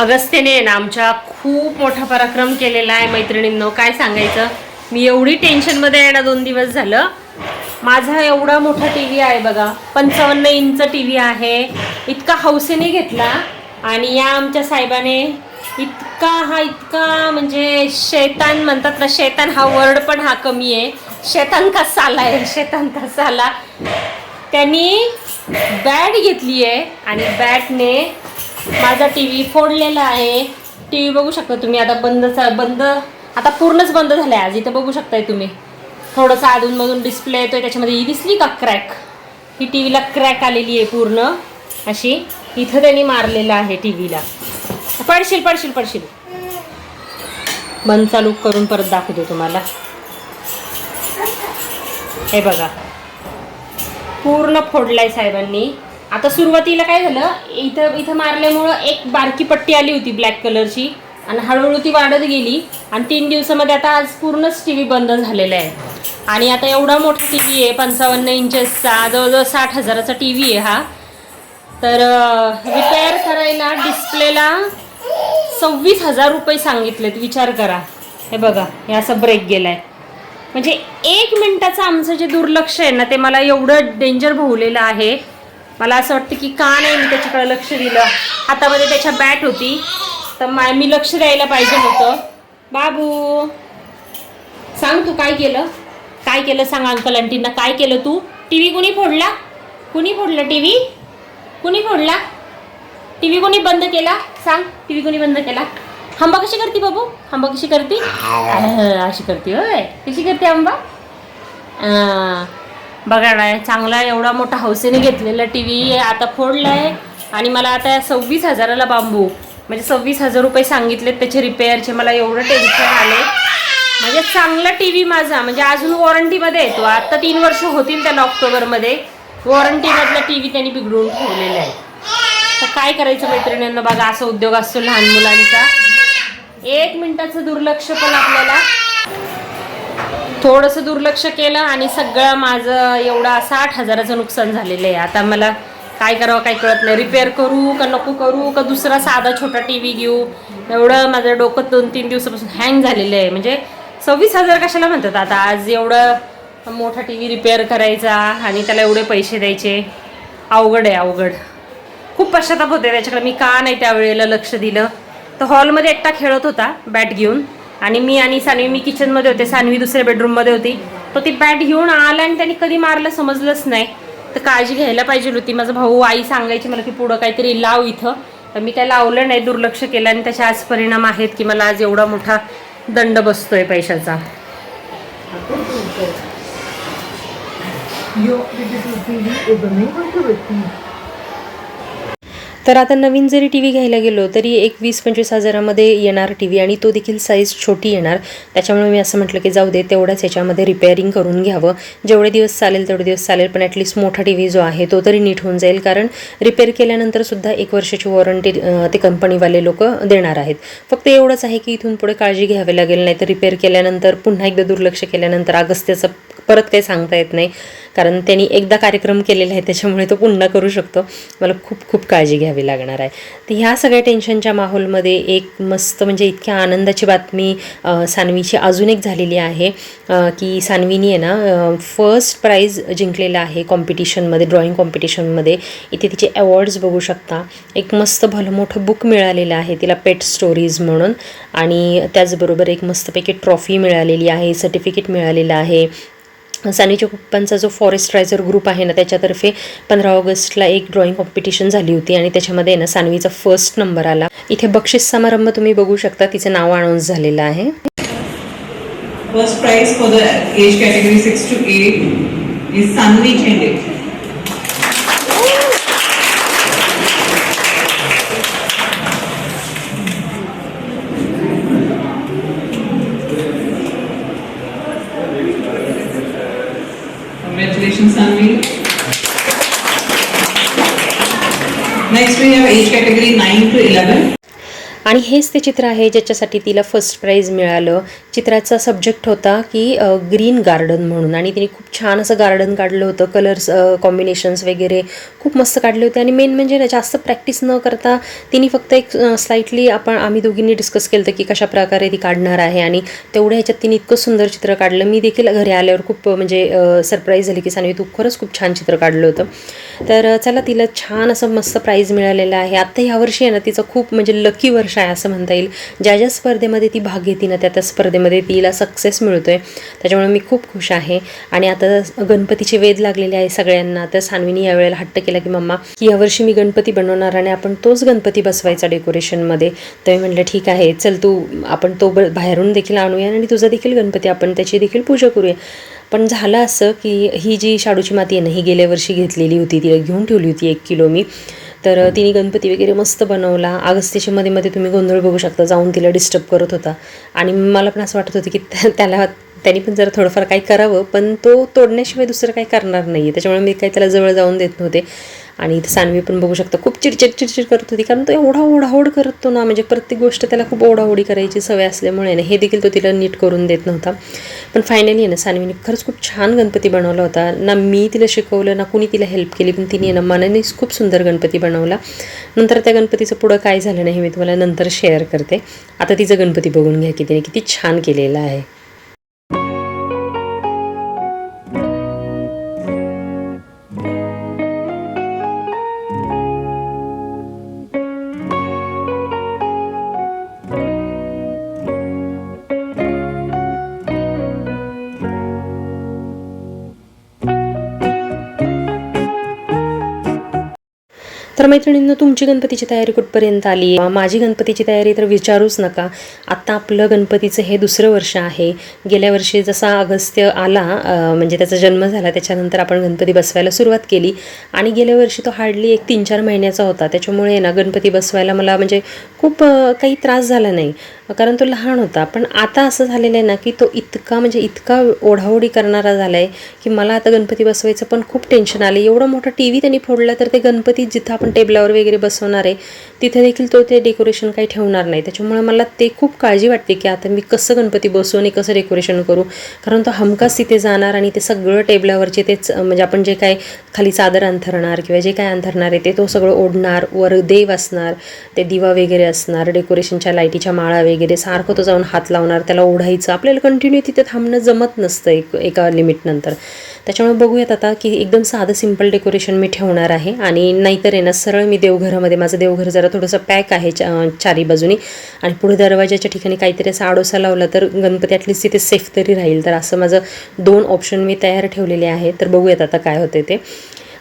अगस्त्यने आहे ना आमच्या खूप मोठा पराक्रम केलेला आहे मैत्रिणींनो. काय सांगायचं? मी एवढी टेन्शनमध्ये आहे ना दोन दिवस झालं. माझा एवढा मोठा टी व्ही आहे बघा. पंचावन्न इंच टी व्ही आहे. इतका हौसेने घेतला. आणि या आमच्या साहेबाने इतका हा इतका म्हणजे शैतान म्हणतात ना शैतान हा वर्ड पण हा कमी आहे. शैतान का साला आहे? शैतान का साला? त्यांनी बॅट घेतली आहे आणि बॅटने माझा टी व्ही फोडलेला आहे. टी व्ही बघू शकता तुम्ही. आता बंद बंद आता पूर्णच बंद झाला आहे आज. इथं बघू शकताय तुम्ही. थोडंसं अधूनमधून डिस्प्ले येतोय. त्याच्यामध्ये ही दिसली का क्रॅक ही टी व्हीला क्रॅक आलेली आहे पूर्ण. अशी. इथं त्यांनी मारलेलं आहे टी व्हीला पडशील पडशील पडशील. बंद चालू करून परत दाखवते तुम्हाला. हे बघा. पूर्ण फोडलाय साहेबांनी. आता सुरुवातीला काय झालं इथं इथं मारल्यामुळं एक बारकी पट्टी आली होती ब्लॅक कलरची आणि हळूहळू ती वाढत गेली. आणि तीन दिवसामध्ये आता आज पूर्णच टी व्ही बंद झालेला आहे. आणि आता एवढा मोठा टी व्ही आहे पंचावन्न इंचेसचा जवळजवळ साठ हजाराचा टी व्ही आहे हा. तर रिपेअर करायला डिस्प्लेला सव्वीस हजार रुपये सांगितलेत विचार करा. हे बघा हे असं ब्रेक गेलाय. म्हणजे एक मिनटाचं आमचं जे दुर्लक्ष आहे ना ते मला एवढं डेंजर भोवलेलं आहे. मला असं वाटतं की का नाही मी त्याच्याकडे लक्ष दिलं. हातामध्ये त्याच्या बॅट होती. तर मा मी लक्ष द्यायला पाहिजे होतं. बाबू सांग तू काय केलं? काय केलं सांग अंकल आंटींना काय केलं तू? टी व्ही कुणी फोडला? कुणी फोडला टी व्ही कुणी फोडला? टी व्ही कोणी बंद केला? सांग टी व्ही कोणी बंद केला? हंबा कशी करते बाबू? हंबा कशी करते? अशी करते होय. कशी करते आंबा अं, बघा ना चांगला एवढा मोठा हौसेने घेतलेला टी व्ही आता फोडला आहे आणि मला आता सव्वीस हजाराला बांबू. म्हणजे सव्वीस हजार रुपये सांगितलेत त्याचे रिपेअरचे मला एवढं टेन्शन आले म्हणजे चांगला टी व्ही माझा म्हणजे अजून वॉरंटीमध्ये येतो आत्ता तीन वर्ष होतील त्याला ऑक्टोबरमध्ये. वॉरंटीमधला टी व्ही त्यांनी बिघडून ठेवलेला आहे. तर काय करायचं मैत्रिणींना बघा असा उद्योग असतो लहान मुलांचा. एक मिनिटाचं दुर्लक्ष पण आपल्याला. थोडंसं दुर्लक्ष केलं आणि सगळं माझं एवढा साठ हजाराचं नुकसान झालेलं आहे. आता मला काय करावं काही कळत नाही. रिपेअर करू का नको करू का दुसरा साधा छोटा टी व्ही घेऊ? एवढं माझं डोकं दोन तीन दिवसापासून हँग झालेलं आहे. म्हणजे सव्वीस हजार कशाला म्हणतात आता? आज एवढं मोठा टी व्ही रिपेअर करायचा आणि त्याला एवढे पैसे द्यायचे. अवघड आहे अवघड. खूप पश्चाताप होते त्याच्याकडे. मी का नाही त्यावेळेला लक्ष दिलं? तर हॉलमध्ये एकटा खेळत होता बॅट घेऊन. आणि मी आणि सानवी मी किचनमध्ये होते सानवी दुसऱ्या बेडरूममध्ये होती तो ती बॅट घेऊन आला आणि त्याने कधी मारलं समजलंच नाही तर काळजी घ्यायला पाहिजे होती माझा भाऊ आई सांगायची मला की पुढं काहीतरी लाव इथं तर मी काय लावलं नाही दुर्लक्ष केलं आणि त्याचे आज परिणाम आहेत की मला आज एवढा मोठा दंड बसतोय पैशाचा Yo, this is TV is the main. तर आता नवीन जरी टी व्ही घ्यायला गेलो तरी एक वीस पंचवीस हजारामध्ये येणार टी व्ही आणि तो देखील साईज छोटी येणार. त्याच्यामुळे मी असं म्हटलं की जाऊ दे तेवढंच याच्यामध्ये रिपेअरिंग करून घ्यावं. जेवढे दिवस चालेल तेवढे दिवस चालेल पण ॲटलिस्ट मोठा टी व्ही जो आहे तो तरी नीट होऊन जाईल. कारण रिपेअर केल्यानंतर सुद्धा एक वर्षाची वॉरंटी ते कंपनीवाले लोक देणार आहेत. फक्त एवढंच आहे की इथून पुढे काळजी घ्यावी लागेल नाही तर रिपेअर केल्यानंतर पुन्हा एकदा दुर्लक्ष केल्यानंतर अगस्त्याचं परत काही सांगता येत नाही. कारण त्यांनी एकदा कार्यक्रम केलेला आहे त्याच्यामुळे तो पुन्हा करू शकतो. मला खूप खूप काळजी घ्यावी लागणार आहे. तर ह्या सगळ्या टेन्शनच्या माहोलमध्ये एक मस्त म्हणजे इतक्या आनंदाची बातमी सानवीची अजून एक झालेली आहे की सानवीनी आहे ना फर्स्ट प्राईज जिंकलेला आहे कॉम्पिटिशनमध्ये ड्रॉइंग कॉम्पिटिशनमध्ये इथे तिचे अवॉर्ड्स बघू शकता. एक मस्त भलं मोठं बुक मिळालेलं आहे तिला पेट स्टोरीज म्हणून. आणि त्याचबरोबर एक मस्तपैकी ट्रॉफी मिळालेली आहे सर्टिफिकेट मिळालेलं आहे. सानीच्या पप्पांचा जो फॉरेस्ट रायझर ग्रुप आहे ना त्याच्यातर्फे पंधरा ऑगस्टला एक ड्रॉइंग कॉम्पिटिशन झाली होती आणि त्याच्यामध्ये ना सानवीचा फर्स्ट नंबर आला इथे बक्षीस समारंभ तुम्ही बघू शकता तिचं नाव अनाऊन्स झालेलं आहे First prize for the age category 6 to 8 is Sanvi Chende. 11-11 आणि हेच ते चित्र आहे ज्याच्यासाठी तिला फर्स्ट प्राईज मिळालं. चित्राचा सब्जेक्ट होता की ग्रीन गार्डन म्हणून. आणि तिने खूप छान असं गार्डन काढलं होतं. कलर्स कॉम्बिनेशन्स वगैरे खूप मस्त काढले होते. आणि मेन म्हणजे ना जास्त प्रॅक्टिस न करता तिने फक्त एक स्लाइटली आपण आम्ही दोघींनी डिस्कस केलं होतं की कशा प्रकारे ती काढणार आहे. आणि तेवढ्या ह्याच्यात तिने इतकं सुंदर चित्र काढलं. मी देखील घरी आल्यावर खूप म्हणजे सरप्राईज झाली की सानवी तू खरंच खूप छान चित्र काढलं होतं. तर चला तिला छान असं मस्त प्राईज मिळालेलं आहे. आत्ता ह्यावर्षी आहे ना तिचं खूप म्हणजे लकी वर्ष आहे असं म्हणता येईल. ज्या ज्या स्पर्धेमध्ये ती भाग घेते ना त्या त्या स्पर्धेमध्ये तिला सक्सेस मिळतोय. त्याच्यामुळे मी खूप खुश आहे. आणि आता गणपतीचे वेध लागलेले आहे सगळ्यांना. तर सानवीने यावेळेला हट्ट केला की मम्मा की यावर्षी मी गणपती बनवणार आणि आपण तोच गणपती बसवायचा डेकोरेशनमध्ये तर मी म्हटलं ठीक आहे चल तू आपण तो ब- बाहेरून देखील आणूया आणि तुझा देखील गणपती आपण त्याची देखील पूजा करूया. पण झालं असं की ही जी शाडूची माती आहे ना ही गेल्या वर्षी घेतलेली होती. तिला घेऊन ठेवली होती एक किलो मी. तर तिने गणपती वगैरे मस्त बनवला. अगस्तीच्या मध्ये मध्ये तुम्ही गोंधळ बघू शकता जाऊन तिला डिस्टर्ब करत होता. आणि मला पण असं वाटत होतं की त्याला त्यांनी पण जरा थोडंफार काही करावं पण तो तोडण्याशिवाय दुसरं काही करणार नाही आहे त्याच्यामुळे मी काही त्याला जवळ जाऊन देत नव्हते. आणि इथं सानवी पण बघू शकता खूप चिडचिड चिडचिड करत होती. कारण तो एवढा ओढाओढ करतो ना म्हणजे प्रत्येक गोष्ट त्याला खूप ओढाओढी करायची सवय असल्यामुळे ना हे देखील तो तिला नीट करून देत नव्हता. पण फायनली ना सानवीने खरंच खूप छान गणपती बनवला होता. ना मी तिला शिकवलं ना कुणी तिला हेल्प केली पण तिने ना मनानेच खूप सुंदर गणपती बनवला. नंतर त्या गणपतीचं पुढं काय झालं नाही मी तुम्हाला नंतर शेअर करते. आता तिचं गणपती बघून घ्या की तिने किती छान केलेलं आहे. तर मैत्रिणींनो तुमची गणपतीची तयारी कुठपर्यंत आली? माझी गणपतीची तयारी तर विचारूच नका. आत्ता आपलं गणपतीचं हे दुसरं वर्ष आहे. गेल्या वर्षी जसा अगस्त्य आला म्हणजे त्याचा जन्म झाला त्याच्यानंतर आपण गणपती बसवायला सुरुवात केली. आणि गेल्या वर्षी तो हार्डली एक तीन चार महिन्याचा होता. त्याच्यामुळे ना गणपती बसवायला मला म्हणजे खूप काही त्रास झाला नाही. कारण तो लहान होता. पण आता असं झालेलं आहे ना की तो इतका म्हणजे इतका ओढाओढी करणारा झाला आहे की मला आता गणपती बसवायचं पण खूप टेन्शन आलं एवढा मोठा टी व्ही त्यांनी फोडला तर ते गणपती जिथं आपण टेबलावर वगैरे बसवणार आहे तिथे देखील तो ते डेकोरेशन काही ठेवणार नाही. त्याच्यामुळे मला ते खूप काळजी वाटते की आता मी कसं गणपती बसवू आणि कसं डेकोरेशन करू. कारण तो हमखास तिथे जाणार आणि ते सगळं टेबलावरचे तेच म्हणजे आपण जे काय खाली चादर अंथरणार किंवा जे काय अंथरणार आहे ते तो सगळं ओढणार वर देव असणार ते दिवा वगैरे असणार डेकोरेशनच्या लाईटीच्या माळा वगैरे सारखं तो जाऊन हात लावणार त्याला ओढायचं. आपल्याला कंटिन्यू तिथे थांबणं जमत नसतं एक एका लिमिटनंतर त्याच्यामुळे बघूयात आता की एकदम साधं सिंपल डेकोरेशन मी ठेवणार आहे. आणि नाहीतर आहे ना सरळ मी देवघरामध्ये माझं देवघर जरा थोडंसं पॅक आहे चा चारी बाजूनी. आणि पुढे दरवाजाच्या ठिकाणी काहीतरी असा आडोसा लावला तर गणपती ॲटलिस्ट तिथे सेफ तरी राहील. तर असं माझं दोन ऑप्शन मी तयार ठेवलेले आहे. तर बघूयात आता काय होते ते.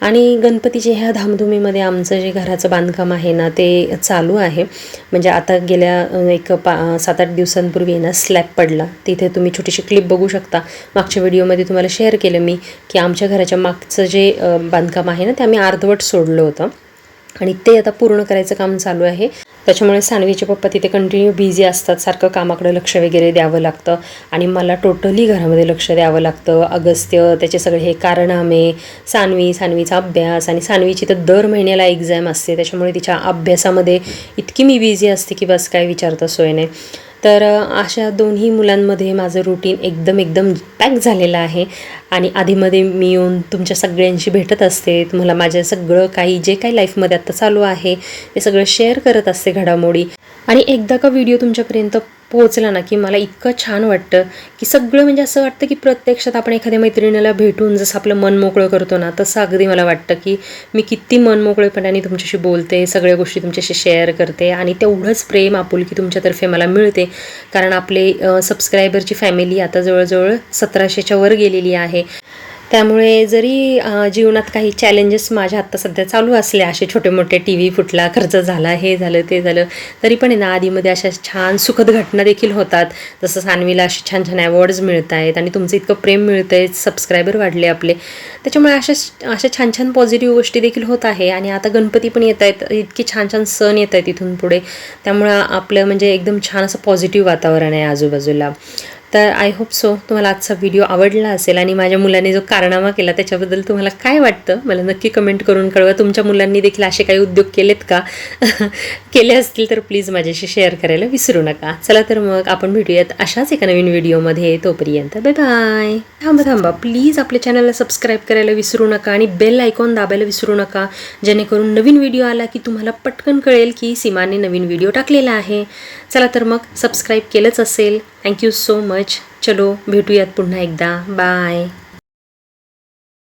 आणि गणपतीच्या ह्या धामधुमीमध्ये आमचं जे घराचं बांधकाम आहे ना ते चालू आहे. म्हणजे आता गेल्या एक पा सात आठ दिवसांपूर्वी आहे ना स्लॅब पडला. तिथे तुम्ही छोटीशी क्लिप बघू शकता. मागच्या व्हिडिओमध्ये तुम्हाला शेअर केलं मी की आमच्या घराच्या मागचं जे बांधकाम आहे ना ते आम्ही अर्धवट सोडलं होतं. आणि ते आता पूर्ण करायचं काम चालू आहे. त्याच्यामुळे सानवीचे पप्पा तिथे कंटिन्यू बिझी असतात. सारखं कामाकडे लक्ष वगैरे द्यावं लागतं. आणि मला टोटली घरामध्ये लक्ष द्यावं लागतं. अगस्त्य त्याचे सगळे हे कारनामे सानवी सानवीचा अभ्यास आणि सानवीची तर दर महिन्याला एक्झाम असते. त्याच्यामुळे तिच्या अभ्यासामध्ये इतकी मी बिझी असते की बस काय विचारता सोय नाही. तर अशा दोन्ही मुलांमध्ये माझं रुटीन एकदम एकदम पॅक झालेलं आहे. आणि आधीमध्ये मी येऊन तुमच्या सगळ्यांशी भेटत असते. तुम्हाला माझ्या सगळं काही जे काही लाईफमध्ये आत्ता चालू आहे ते सगळं शेअर करत असते घडामोडी. आणि एकदा का व्हिडिओ तुमच्यापर्यंत पोहोचला ना की मला इतकं छान वाटतं की सगळं म्हणजे असं वाटतं की प्रत्यक्षात आपण एखाद्या मैत्रिणीला भेटून जसं आपलं मन मोकळं करतो ना तसं अगदी मला वाटतं की मी किती मन मोकळेपणाने तुमच्याशी बोलते सगळ्या गोष्टी तुमच्याशी शेअर करते आणि तेवढंच प्रेम आपुलकी तुमच्यातर्फे मला मिळते. कारण आपले सबस्क्रायबरची फॅमिली आता जवळजवळ सतराशेच्या वर गेलेली आहे. त्यामुळे जरी जीवनात काही चॅलेंजेस माझ्या आत्ता सध्या चालू असले असे छोटे मोठे टी व्ही फुटला खर्च झाला हे झालं ते झालं तरी पण आहे ना आधीमध्ये अशा छान सुखद घटना देखील होतात. जसं सानवीला असे छान छान अवॉर्ड्स मिळत आहेत आणि तुमचं इतकं प्रेम मिळतं आहे सबस्क्रायबर वाढले आपले. त्याच्यामुळे अशा अशा छान छान पॉझिटिव्ह गोष्टी देखील होत आहे आणि आता गणपती पण येत आहेत इतके छान छान सण येत आहेत इथून पुढे. त्यामुळं आपलं म्हणजे एकदम छान असं पॉझिटिव्ह वातावरण आहे आजूबाजूला. तर आय होप सो तुम्हाला आजचा व्हिडिओ आवडला असेल आणि माझ्या मुलाने जो कारनामा केला त्याच्याबद्दल तुम्हाला काय वाटतं? मला नक्की कमेंट करून कळवा. तुमच्या मुलांनी देखील असे काही उद्योग केलेत का? केले असतील तर प्लीज माझ्याशी शेअर करायला विसरू नका. चला तर मग आपण भेटूयात अशाच एका नवीन व्हिडिओमध्ये तोपर्यंत बाय बाय थांबा थांबा. प्लीज आपल्या चॅनलला सबस्क्राईब करायला विसरू नका आणि बेल आयकॉन दाबायला विसरू नका. जेणेकरून नवीन व्हिडिओ आला की तुम्हाला पटकन कळेल की सीमाने नवीन व्हिडिओ टाकलेला आहे. चला तर मग सबस्क्राईब केलंच असेल. थँक्यू सो मच मच चलो भेटूयात पुन्हा एकदा. बाय